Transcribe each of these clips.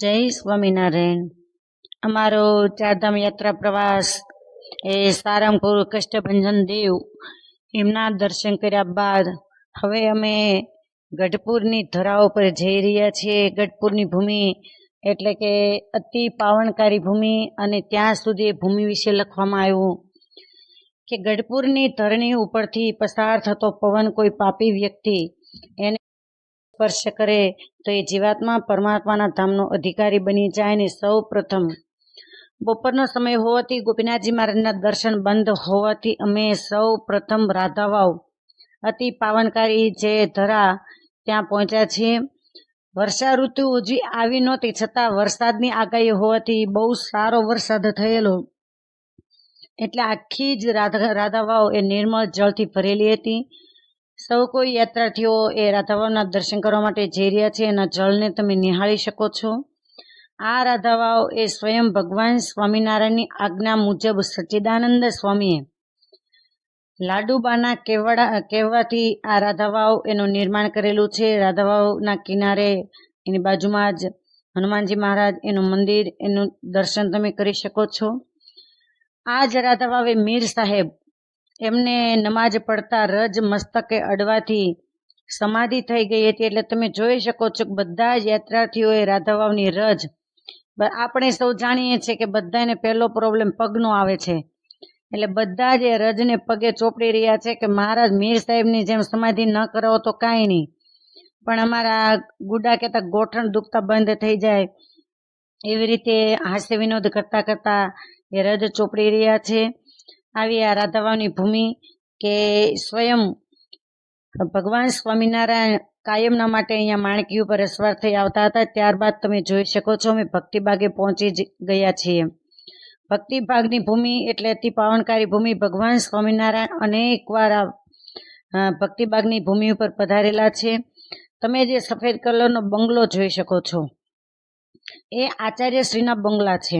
જય સ્વામિનારાયણ. અમારો ચારધામ યાત્રા પ્રવાસ એ સારંગપુર કષ્ટભંજન દેવ એમના દર્શન કર્યા બાદ હવે અમે ગઢપુરની ધરાઓ પર જઈ રહ્યા છીએ. ગઢપુરની ભૂમિ એટલે કે અતિ પાવનકારી ભૂમિ અને ત્યાં સુધી ભૂમિ વિશે લખવામાં આવ્યું કે ગઢપુરની ધરણી ઉપરથી પસાર થતો પવન કોઈ પાપી વ્યક્તિ એને સ્પર્શ કરે તો એ જીવાત્મા પરમાત્માના ધામનો અધિકારી બની જાય ને સૌ પ્રથમ. બપોરનો સમય હોવાથી ગોપીનાથજી મહારાજના દર્શન બંધ હોવાથી અમે સૌ પ્રથમ રાધાવાવ. અતિ પાવનકારી જે ધરા ત્યાં પહોંચ્યા છીએ. વર્ષા ઋતુ હજી આવી નહોતી, છતાં વરસાદની આગાહી હોવાથી બહુ સારો વરસાદ થયેલો. એટલે આખી જ રાધા, રાધાવાવ એ નિર્મળ જળથી ભરેલી હતી. સૌ કોઈ યાત્રાર્થીઓ એ રાધાવાવના દર્શન કરવા માટે જઈ રહ્યા છે એના જળને તમે નિહાળી શકો છો. આ રાધાવાવ એ સ્વયં ભગવાન સ્વામિનારાયણની આજ્ઞા મુજબ સચ્ચિદાનંદ સ્વામીએ લાડુબાના કહેવાડા કહેવાથી આ રાધાવાવ એનું નિર્માણ કરેલું છે. રાધાવાવના કિનારે એની બાજુમાં જ હનુમાનજી મહારાજ એનું મંદિર, એનું દર્શન તમે કરી શકો છો. આ જ રાધાવાવે મીર સાહેબ એમને નમાજ પડતા રજ મસ્તકે અડવાથી સમાધિ થઈ ગઈ હતી. એટલે તમે જોઈ શકો છો કે બધા જ યાત્રાર્થીઓએ રાધાવાવની રજ આપણે સૌ જાણીએ છીએ કે બધાને પહેલો પ્રોબ્લેમ પગનો આવે છે. એટલે બધા જ રજને પગે ચોપડી રહ્યા છે કે મહારાજ મીર સાહેબની જેમ સમાધિ ન કરાવો તો કાંઈ નહીં. પણ અમારા ગુડા કહેતા ગોઠણ દુખતા બંધ થઈ જાય. એવી રીતે હાસ્ય વિનોદ કરતા કરતા એ રજ ચોપડી રહ્યા છે. આવી આ રાધાવાની ભૂમિ કે સ્વયં ભગવાન સ્વામિનારાયણ કાયમના માટે અહીંયા માણકી ઉપર અસવાર થઈ આવતા હતા. ત્યારબાદ તમે જોઈ શકો છો, અમે ભક્તિભાગે પહોંચી ગયા છીએ. ભક્તિભાગની ભૂમિ એટલે અતિ પાવનકારી ભૂમિ ભગવાન સ્વામિનારાયણ અનેક વાર આ ભક્તિભાગની ભૂમિ ઉપર પધારેલા છે. તમે જે સફેદ કલરનો બંગલો જોઈ શકો છો. એ આચાર્ય શ્રીના બંગલા છે.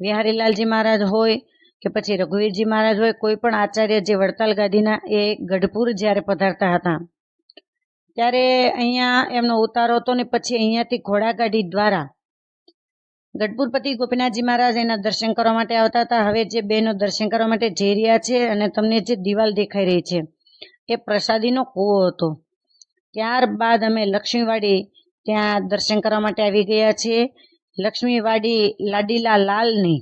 વિહારીલાલજી મહારાજ હોય કે પછી રઘુવીરજી મહારાજ હોય, કોઈ પણ આચાર્ય જે વડતાલ ગાદીના એ ગઢપુર જ્યારે પધારતા હતા, ત્યારે અહીંયા એમનો ઉતારો હતો ને પછી અહીંયાથી ઘોડાગાડી દ્વારા ગઢપુરપતિ ગોપીનાથજી મહારાજ એના દર્શન કરવા માટે આવતા હતા. હવે જે બેનો દર્શન કરવા માટે જઈ રહ્યા છે અને તમને જે દિવાલ દેખાઈ રહી છે, એ પ્રસાદીનો કૂવો હતો. ત્યારબાદ અમે લક્ષ્મીવાડી ત્યાં દર્શન કરવા માટે આવી ગયા છીએ. લક્ષ્મીવાડી લાડીલા લાલની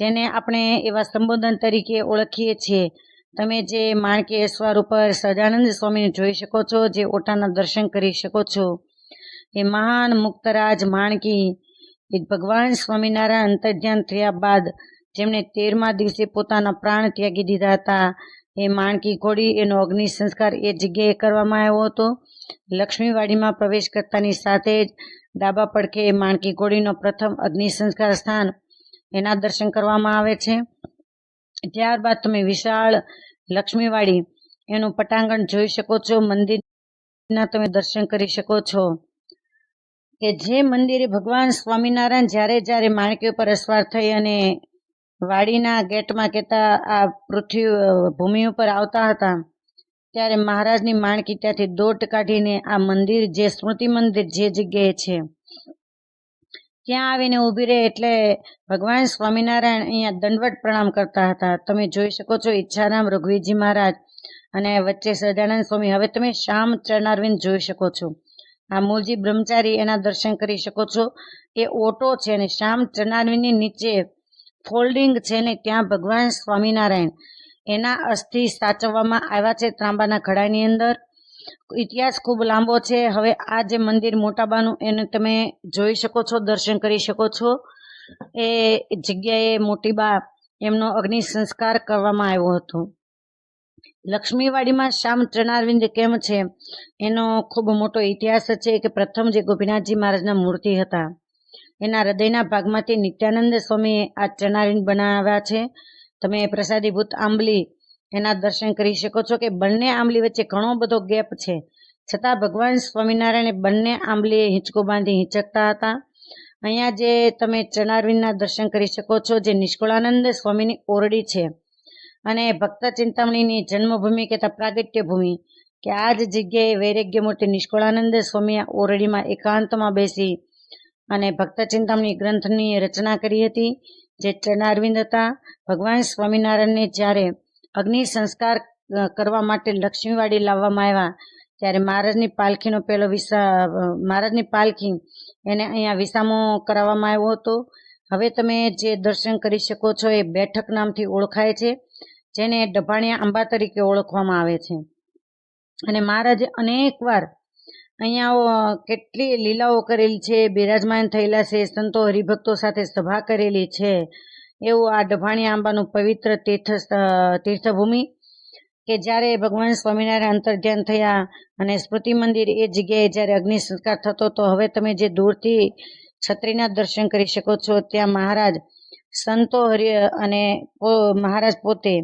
જેને આપણે એવા સંબોધન તરીકે ઓળખીએ છીએ. તમે જે માણકી અસવાર ઉપર સદાનંદ સ્વામીને જોઈ શકો છો, જે ઓટાના દર્શન કરી શકો છો. એ મહાન મુક્તરાજ માણકી એ ભગવાન સ્વામિનારાયણ અંતર્ધ્યાન થયા બાદ જેમણે તેરમા દિવસે પોતાના પ્રાણ ત્યાગી દીધા હતા, એ માણકી ઘોડી એનો અગ્નિ સંસ્કાર એ જગ્યાએ કરવામાં આવ્યો હતો. લક્ષ્મીવાડીમાં પ્રવેશ કરતાની સાથે જ ડાબા પડખે માણકી ઘોડીનો પ્રથમ અગ્નિ સંસ્કાર સ્થાન એના દર્શન કરવામાં આવે છે. ત્યારબાદ તમે વિશાળ લક્ષ્મીવાડી એનું પટાંગણ જોઈ શકો છો. મંદિરના તમે દર્શન કરી શકો છો. કે જે મંદિરે ભગવાન સ્વામિનારાયણ જ્યારે જ્યારે માણકી ઉપર અસવાર થઈ અને વાડીના ગેટમાં કહેતા આ પૃથ્વી ભૂમિ ઉપર આવતા હતા, ત્યારે મહારાજની માણકી ત્યાંથી દોટ કાઢીને આ મંદિર, જે સ્મૃતિ મંદિર, જે જગ્યાએ છે ત્યાં આવીને ઊભી રહે એટલે ભગવાન સ્વામિનારાયણ અહીંયા દંડવટ પ્રણામ કરતા હતા. તમે જોઈ શકો છો ઈચ્છારામ રઘુવીરજી મહારાજ અને વચ્ચે સહજાનંદ સ્વામી. હવે તમે શ્યામ ચરણારવિંદ જોઈ શકો છો. આ મૂળજી બ્રહ્મચારી એના દર્શન કરી શકો છો. એ ઓટો છે અને શ્યામ ચરણારવિંદની નીચે ફોલ્ડિંગ છે ને ત્યાં ભગવાન સ્વામિનારાયણ એના અસ્થિ સાચવવામાં આવ્યા છે ત્રાંબાના ઘડાની અંદર. ઇતિહાસ ખૂબ લાંબો છે. હવે આ જે મંદિર મોટાબાનું એને તમે જોઈ શકો છો, દર્શન કરી શકો છો. એ જગ્યાએ મોટીબા એમનો અગ્નિ સંસ્કાર કરવામાં આવ્યો હતો. લક્ષ્મીવાડીમાં શ્યામ ચરણારવિંદ કેમ છે? એનો ખૂબ મોટો ઇતિહાસ છે કે પ્રથમ જે ગોપીનાથજી મહારાજના મૂર્તિ હતા. એના હૃદયના ભાગમાંથી નિત્યાનંદ સ્વામીએ આ ચરણારવિંદ બનાવ્યા છે. તમે પ્રસાદીભૂત આંબલી એના દર્શન કરી શકો છો કે બંને આંબલી વચ્ચે ઘણો બધો ગેપ છે. છતાં ભગવાન સ્વામિનારાયણે બંને આંબલીએ હિંચકો બાંધી હિંચકતા હતા. અહીંયા જે તમે ચરણારવિંદના દર્શન કરી શકો છો, જે નિષ્કુળાનંદ સ્વામીની ઓરડી છે. અને ભક્ત ચિંતામણીની જન્મભૂમિ કે પ્રાગટ્ય ભૂમિ, કે આ જ જગ્યાએ વૈરાગ્ય મૂર્તિ નિષ્કુળાનંદ સ્વામી આ ઓરડીમાં એકાંતમાં બેસી અને ભક્ત ચિંતામણી ગ્રંથની રચના કરી હતી, જે ચરણારવિંદ હતા. ભગવાન સ્વામિનારાયણને જ્યારે અગ્નિ સંસ્કાર કરવા માટે લક્ષ્મીવાડી લાવવામાં આવ્યા. ત્યારે મહારાજની પાલખીનો પહેલો વિસા મહારાજની પાલખી એને અહીંયા વિસામો કરાવવામાં આવ્યો હતો. હવે તમે જે દર્શન કરી શકો છો એ બેઠક નામથી ઓળખાય છે, જેને ડભાણિયા આંબા તરીકે ઓળખવામાં આવે છે. અને મહારાજે અનેક વાર અહીંયા કેટલી લીલાઓ કરેલી છે, બિરાજમાન થયેલા છે, સંતો હરિભક્તો સાથે સભા કરેલી છે. એવું આ ડભાણિયા આંબાનું પવિત્ર તીર્થ તીર્થભૂમિ કે જ્યારે ભગવાન સ્વામિનારાયણ અંતર્ધ્યાન થયા અને સ્મૃતિ મંદિર એ જગ્યાએ જ્યારે અગ્નિ સંસ્કાર થતો તો હવે તમે જે દૂરથી છત્રીના દર્શન કરી શકો છો, ત્યાં મહારાજ સંતો હરિ, અને મહારાજ પોતે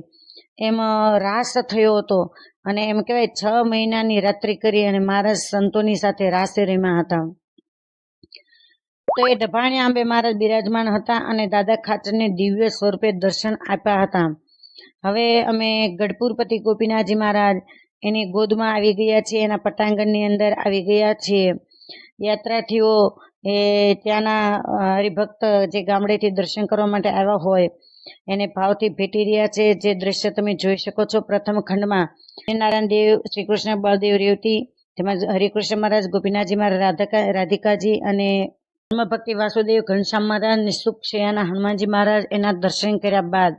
એમ રાસ થયો હતો અને એમ કહેવાય છ મહિનાની રાત્રિ કરી અને મહારાજ સંતોની સાથે રાસે રમ્યા હતા. તો એ ડભાણિયા આંબે મહારાજ બિરાજમાન હતા અને દાદા ખાચરને દિવ્ય સ્વરૂપે દર્શન આપ્યા હતા. હવે અમે ગઢપુરપતિ ગોપીનાથજી મહારાજ એની ગોદમાં આવી ગયા છીએ, એના પટાંગણની અંદર આવી ગયા છીએ. યાત્રાર્થીઓ એ ત્યાંના હરિભક્ત જે ગામડેથી દર્શન કરવા માટે આવ્યા હોય, એને ભાવથી ભેટી રહ્યા છે. જે દ્રશ્ય તમે જોઈ શકો છો પ્રથમ ખંડમાં. નારાયણ દેવ શ્રી કૃષ્ણ બળદેવ રેવતી, તેમજ હરિકૃષ્ણ મહારાજ ગોપીનાથજી મહારાજ રાધકા, રાધિકાજી અને ભક્તિ વાસુદેવ ઘનશ્યામ મહારાજ નિશુક સુખશયાના હનુમાનજી મહારાજ એના દર્શન કર્યા બાદ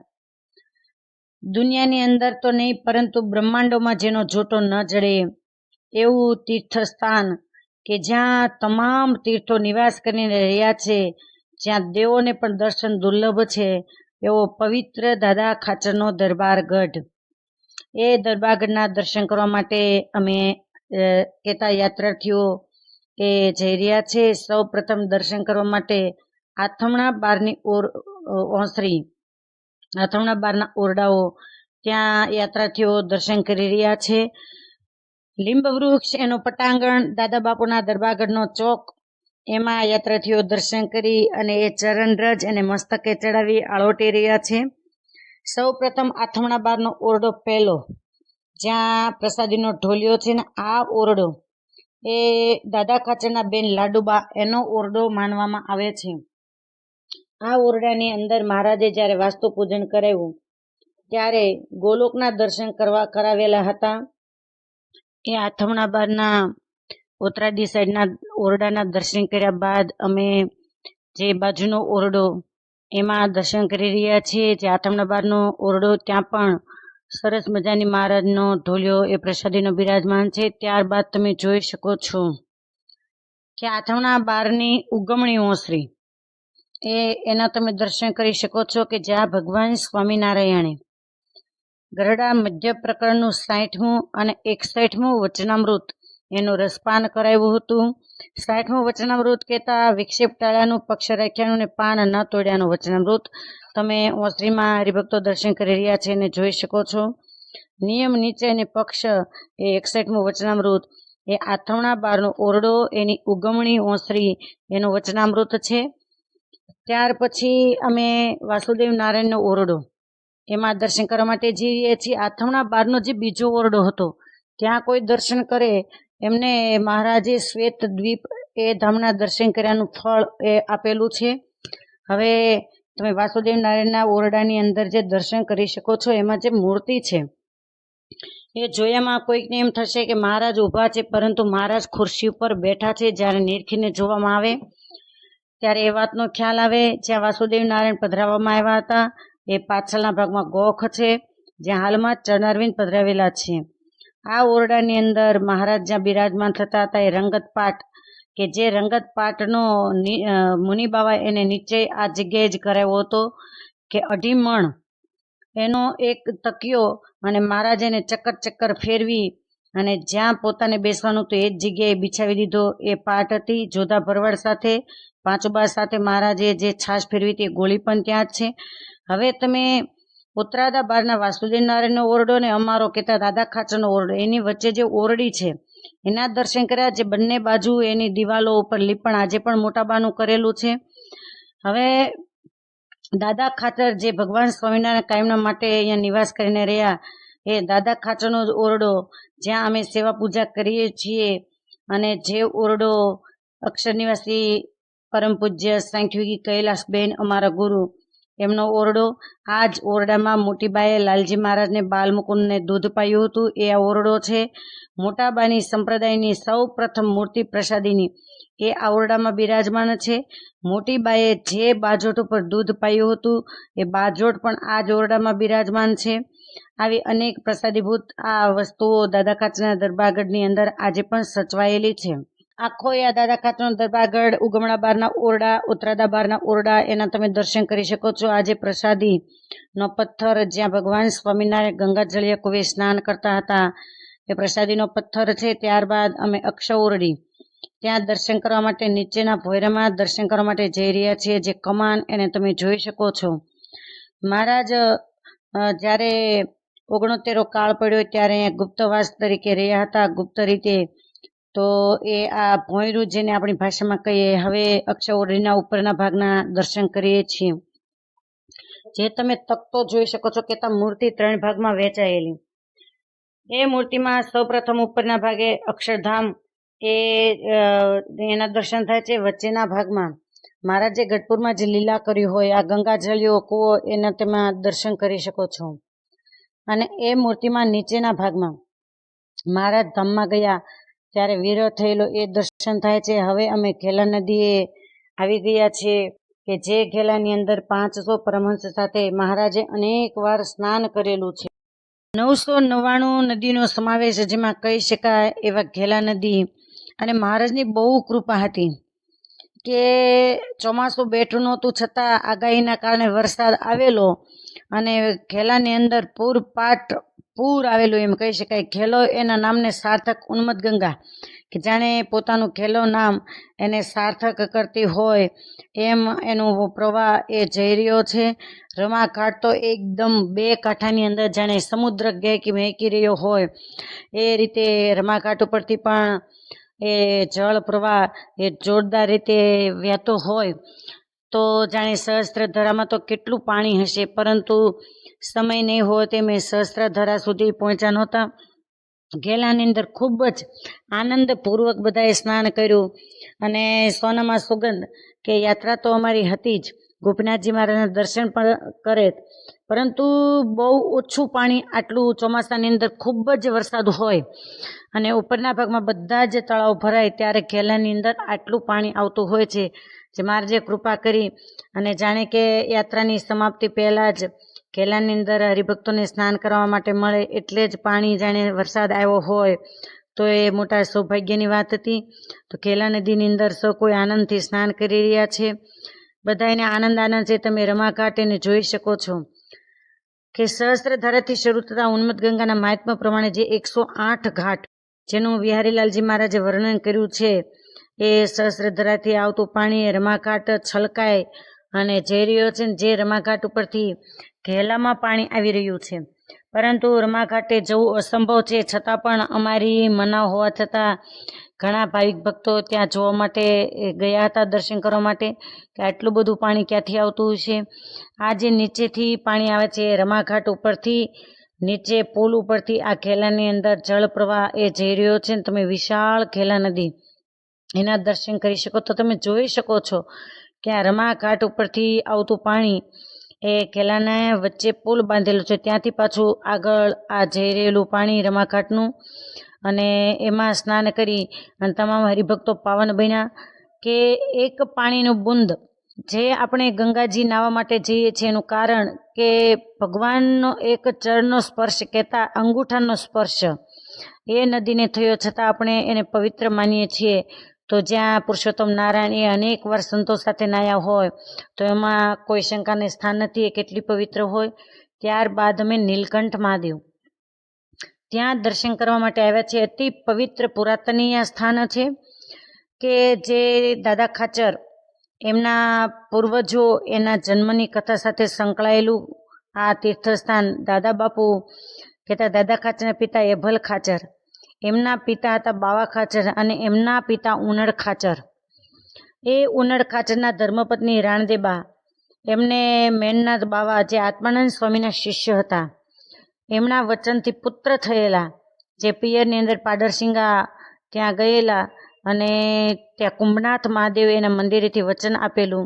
દુનિયાની અંદર તો નહીં, પરંતુ બ્રહ્માંડોમાં જેનો જોટો ન જડે એવું તીર્થસ્થાન કે જ્યાં તમામ તીર્થો નિવાસ કરીને રહ્યા છે, જ્યાં દેવોને પણ દર્શન દુર્લભ છે, એવો પવિત્ર દાદા ખાચરનો દરબાર ગઢ એ દરબારગઢના દર્શન કરવા માટે અમે કહેતા યાત્રાર્થીઓ એ જઈ રહ્યા છે. સૌ પ્રથમ દર્શન કરવા માટે આથમણા બારની ઓર ઓસરી આથમણા બારના ઓરડાઓ ત્યાં યાત્રાર્થીઓ દર્શન કરી રહ્યા છે. લીંબ વૃક્ષ એનું પટાંગણ, દાદા બાપુના દરબારગઢનો ચોક, એમાં યાત્રાર્થીઓ દર્શન કરી અને એ ચરણરજ અને મસ્તકે ચડાવી આળોટી રહ્યા છે. સૌ પ્રથમ આથમણા બારનો ઓરડો પહેલો, જ્યાં પ્રસાદીનો ઢોલિયો છે ને આ ઓરડો એ દાદા ખાચરના બેન લાડુબા એનો ઓરડો માનવામાં આવે છે. આ ઓરડાની અંદર મહારાજે જ્યારે વાસ્તુ પૂજન કરાવ્યું, ત્યારે ગોલોકના દર્શન કરવા કરાવેલા હતા. એ આથમણા બારના ઉત્તરાદી સાઈડના ઓરડાના દર્શન કર્યા બાદ અમે જે બાજુનો ઓરડો એમાં દર્શન કરી રહ્યા છીએ, જે આથમણા બારનો ઓરડો ત્યાં પણ સરસ મજાની મહારાજનો ઢોલિયો એ પ્રસાદીનો બિરાજમાન છે. ત્યારબાદ તમે જોઈ શકો છો કે આથમણા બારની ઉગમણી ઓસરી એ એના તમે દર્શન કરી શકો છો કે જ્યાં ભગવાન સ્વામિનારાયણે ગરડા મધ્ય પ્રકરણનું સાઠમું અને એકસઠમું વચનામૃત એનું રસપાન કરાવ્યું હતું. સાઠમું વચનામૃત કહેતા વિક્ષેપ ટાળાનું પક્ષ રાખ્યાનું ને પાન ન તોડ્યાનું વચનામૃત તમે ઓસરીમાં હરિભક્તો દર્શન કરી રહ્યા છે એને જોઈ શકો છો. નિયમ નીચે અને પક્ષ એ એકસઠમું વચનામૃત. એ આથમણા બારનો ઓરડો, એની ઉગમણી ઓસરી એનું વચનામૃત છે. ત્યાર પછી અમે વાસુદેવ નારાયણનો ઓરડો. એમાં દર્શન કરવા માટે જઈએ છીએ. આથમણા બારનો જે બીજો ઓરડો હતો, ત્યાં કોઈ દર્શન કરે એમને મહારાજે શ્વેત દ્વીપ એ ધામના દર્શન કર્યાનું ફળ એ આપેલું છે. હવે તમે વાસુદેવ નારાયણના ઓરડાની અંદર જે દર્શન કરી શકો છો, એમાં જે મૂર્તિ છે, એ જોયામાં કોઈકને એમ થશે કે મહારાજ ઊભા છે, પરંતુ મહારાજ ખુરશી ઉપર બેઠા છે. જ્યારે નીરખીને જોવામાં આવે, ત્યારે એ વાતનો ખ્યાલ આવે. જ્યાં વાસુદેવ નારાયણ પધરાવવામાં આવ્યા હતા, એ પાછળના ભાગમાં ગોખ છે, જ્યાં હાલમાં ચરણારવિંદ પધરાવેલા છે. આ ઓરડાની અંદર મહારાજ બિરાજમાન થતા હતા એ રંગત પાઠ કે જે રંગત પાઠનો ની- અ, મુનિબાવા એને નીચે આ જગ્યાએ જ કરાવ્યો હતો કે અઢી મણ એનો એક તકિયો અને મહારાજ એને ચક્કર ચક્કર ફેરવી અને જ્યાં પોતાને બેસવાનું તો એ જ જગ્યાએ બિછાવી દીધો. એ પાઠ હતી જોધા ભરવાડ સાથે પાંચુબા સાથે મહારાજે જે છાશ ફેરવી હતી ગોળી પણ ત્યાં જ છે. હવે તમે ઉત્તરાદા બારના વાસુદેવ નારાયણનો ઓરડો ને અમારો કહેતા દાદા ખાચરનો ઓરડો. એની વચ્ચે જે ઓરડી છે, એના દર્શન કર્યા જે બંને બાજુ એની દિવાલો ઉપર લીપણ આજે પણ મોટાબાનું કરેલું છે. હવે દાદા ખાચર જે ભગવાન સ્વામિનારાયણ કાયમના માટે અહીંયા નિવાસ કરીને રહ્યા, એ દાદા ખાચરનો ઓરડો, જ્યાં અમે સેવા પૂજા કરીએ છીએ અને જે ઓરડો અક્ષર નિવાસી પરમ પૂજ્ય સાંખ્યુગી કૈલાસબેન અમારા ગુરુ એમનો ઓરડો. આ જ ઓરડામાં મોટીબાએ લાલજી મહારાજને બાલમુકુંદને દૂધ પાયું હતું. એ આ ઓરડો છે. મોટાબાની સંપ્રદાયની સૌ પ્રથમ મૂર્તિ પ્રસાદીની. એ આ ઓરડામાં બિરાજમાન છે. મોટીબાએ જે બાજોટ ઉપર દૂધ પાયું હતું, એ બાજોટ પણ આ જ ઓરડામાં બિરાજમાન છે. આવી અનેક પ્રસાદીભૂત આ વસ્તુઓ દાદા કાચના દરબારગઢની અંદર આજે પણ સચવાયેલી છે. આખો એ દાદા ખાતરનો દરબારગઢ, ઉગમણા બારના ઓરડા, ઉતરાદા બારના ઓરડા, એના તમે દર્શન કરી શકો છો. આજે પ્રસાદી નો પથ્થર જ્યાં ભગવાન સ્વામિનારાયણ ગંગાજળીય કુવે સ્નાન કરતા હતા, એ પ્રસાદીનો પથ્થર છે. ત્યારબાદ અમે અક્ષ ઓરડી ત્યાં દર્શન કરવા માટે નીચેના ભોયરામાં દર્શન કરવા માટે જઈ રહ્યા છીએ, જે કમાન એને તમે જોઈ શકો છો. મહારાજ જ્યારે ઓગણોતેરો કાળ પડ્યો ત્યારે ગુપ્તવાસ તરીકે રહ્યા હતા. ગુપ્ત રીતે તો એ આ ભોંયરું જેને આપણી ભાષામાં કહીએ, હવે અક્ષ ઉપરના ભાગના દર્શન કરીએ છીએ. જે તમે તકતો જોઈ શકો છો કે ત્યાં મૂર્તિ ત્રણ ભાગમાં વહેંચાયેલી. એ મૂર્તિમાં સૌપ્રથમ ઉપરના ભાગે અક્ષરધામ એ એના દર્શન થાય છે. વચ્ચેના ભાગમાં મહારાજે ગઢપુરમાં જે લીલા કર્યું હોય, આ ગંગાજળીઓ કૂવો, એના તેમાં દર્શન કરી શકો છો. અને એ મૂર્તિમાં નીચેના ભાગમાં મહારાજ ધામમાં ગયા. ત્યારે વિરહ થયેલો એ દર્શન થાય છે. હવે અમે ઘેલા નદીએ આવી ગયા છીએ કે જે ઘેલાની અંદર પાંચસો પરમહંસ સાથે મહારાજે અનેક વાર સ્નાન કરેલું છે. નવસો નવ્વાણું નદીનો સમાવેશ જેમાં કહી શકાય એવા ઘેલા નદી અને મહારાજની બહુ કૃપા હતી કે ચોમાસું બેઠું નહોતું છતાં આગાહીના કારણે વરસાદ આવેલો અને ઘેલાની અંદર પૂરપાટ પૂર આવેલું એમ કહી શકાય. ખેલો એના નામને સાર્થક ઉન્મત ગંગા, કે જાણે પોતાનું ખેલો નામ એને સાર્થક કરતી હોય એમ એનો પ્રવાહ એ જઈ રહ્યો છે. રમાઘાટ તો એકદમ બે કાંઠાની અંદર જાણે સમુદ્ર ગેકી મેકી રહ્યો હોય. એ રીતે રમાઘાટ ઉપરથી પણ એ જળ પ્રવાહ એ જોરદાર રીતે વહેતો હોય. તો જાણે સહસ્ત્ર ધરામાં તો કેટલું પાણી હશે, પરંતુ સમય નહીં હોય તે મેં સહસ્ત્રધરા સુધી પહોંચ્યા નહોતા. ઘેલાની અંદર ખૂબ જ આનંદપૂર્વક બધાએ સ્નાન કર્યું અને સોનામાં સુગંધ કે યાત્રા તો અમારી હતી જ. ગોપીનાથજી મહારાજના દર્શન પણ કરે પરંતુ બહુ ઓછું પાણી આટલું ચોમાસાની અંદર ખૂબ જ વરસાદ હોય અને ઉપરના ભાગમાં બધા જ તળાવ ભરાય ત્યારે ઘેલાની અંદર આટલું પાણી આવતું હોય છે. જે મહારાજે કૃપા કરી અને જાણે કે યાત્રાની સમાપ્તિ પહેલાં જ ઘેલાની અંદર હરિભક્તોને સ્નાન કરવા માટે મળે એટલે જ પાણી જાણે વરસાદ આવ્યો હોય, તો એ મોટા સૌભાગ્યની વાત હતી. તો કેલા નદીની અંદર સૌ કોઈ આનંદથી સ્નાન કરી રહ્યા છે. બધાને આનંદ આનંદ છે તમે રમાઘાટ એને જોઈ શકો છો. કે સહસ્ત્રધારાથી શરૂ થતા ઉન્મત ગંગાના મહાત્મા પ્રમાણે જે એકસો આઠ ઘાટ જેનું વિહારીલાલજી મહારાજે વર્ણન કર્યું છે, એ સહસ્ત્રધારાથી આવતું પાણી રમાઘાટ છલકાય અને ઝેરીઓ રહ્યો છે જે રમાઘાટ ઉપરથી ઘેલામાં પાણી આવી રહ્યું છે. પરંતુ રમાઘાટે જવું અસંભવ છે. છતાં પણ અમારી મના હોવા છતાં ઘણા ભાવિક ભક્તો ત્યાં જોવા માટે ગયા હતા દર્શન કરવા માટે કે આટલું બધું પાણી ક્યાંથી આવતું છે આ જે નીચેથી પાણી આવે છે, રમાઘાટ ઉપરથી નીચે પુલ ઉપરથી આ ઘેલાની અંદર જળ પ્રવાહ એ જઈ રહ્યો છે ને તમે વિશાળ ઘેલા નદી એના દર્શન કરી શકો. તો તમે જોઈ શકો છો કે આ રમાઘાટ ઉપરથી આવતું પાણી એ ઘેલાના વચ્ચે પુલ બાંધેલો છે. ત્યાંથી પાછું આગળ આ જઈ રહેલું પાણી રમાઘાટનું અને એમાં સ્નાન કરી અને તમામ હરિભક્તો પાવન બન્યા કે એક પાણીનું બુંદ જે આપણે ગંગાજી નાહવા માટે જઈએ છીએ એનું કારણ કે ભગવાનનો એક ચરણનો સ્પર્શ કહેતા અંગૂઠાનો સ્પર્શ એ નદીને થયો. છતાં આપણે એને પવિત્ર માનીએ છીએ. તો જ્યાં પુરુષોત્તમ નારાયણ એ અનેક વાર સંતો સાથે નાયા હોય, તો એમાં કોઈ શંકાને સ્થાન નથી, એ કેટલી પવિત્ર હોય ત્યારબાદ અમે નીલકંઠ મહાદેવ. ત્યાં દર્શન કરવા માટે આવ્યા છે અતિ પવિત્ર પુરાતનીય સ્થાન છે કે જે દાદા ખાચર, એમના પૂર્વજો એના જન્મની કથા સાથે સંકળાયેલું આ તીર્થસ્થાન દાદા બાપુ કહેતા દાદા ખાચરના પિતા એભલ ખાચર. એમના પિતા હતા બાવા ખાચર અને એમના પિતા ઉનડ ખાચર. એ ઉનડ ખાચરના ધર્મપત્ની રાણદેબા. એમને મેનનાથ બાવા જે આત્માનંદ સ્વામીના શિષ્ય હતા. એમના વચનથી પુત્ર થયેલા, જે પિયરની અંદર પાડરસિંગા ત્યાં ગયેલા અને ત્યાં કુંભનાથ મહાદેવ એના મંદિરેથી વચન આપેલું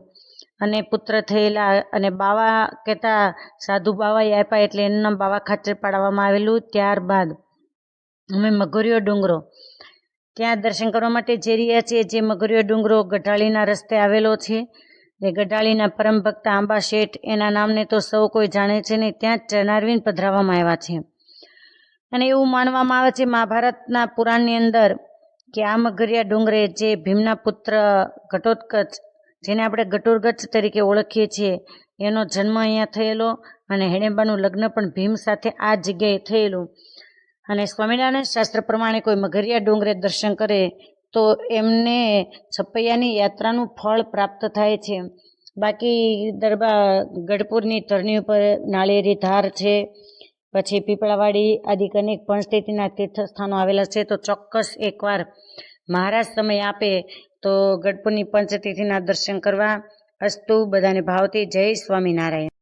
અને પુત્ર થયેલા અને બાવા કહેતા સાધુ બાવાએ આપ્યા એટલે એનું નામ બાવા ખાચર પાડવામાં આવેલું ત્યારબાદ. અમે મગરિયો ડુંગરો. ત્યાં દર્શન કરવા માટે જઈ રહ્યા છીએ. જે મગરિયો ડુંગરો ગઢાળીના રસ્તે આવેલો છે. જે ગઢાળીના પરમ ભક્ત આંબા શેઠ, એના નામને તો સૌ કોઈ જાણે છે ને ત્યાં જ ચરણારવિંદ પધરાવવામાં આવ્યા છે. અને એવું માનવામાં આવે છે મહાભારતના પુરાણની અંદર કે આ મગરિયા ડુંગરે જે ભીમના પુત્ર ઘટોત્કચ, જેને આપણે ઘટોરગચ તરીકે ઓળખીએ છીએ, એનો જન્મ અહીંયા થયેલો અને હેણેબાનું લગ્ન પણ ભીમ સાથે આ જગ્યાએ થયેલું. અને સ્વામિનારાયણ શાસ્ત્ર પ્રમાણે કોઈ મઘરિયા ડુંગરે દર્શન કરે, તો એમને છપૈયાની યાત્રાનું ફળ પ્રાપ્ત થાય છે. બાકી દરબાર ગઢપુરની ધરણી ઉપર નાળિયેરી ધાર છે, પછી પીપળાવાડી આદિ અનેક પણ તીર્થસ્થાનો આવેલા છે, તો ચોક્કસ એકવાર મહારાજ સમય આપે, તો ગઢપુરની પંચતિથિના દર્શન કરવા, અસ્તુ બધાને ભાવથી જય સ્વામિનારાયણ.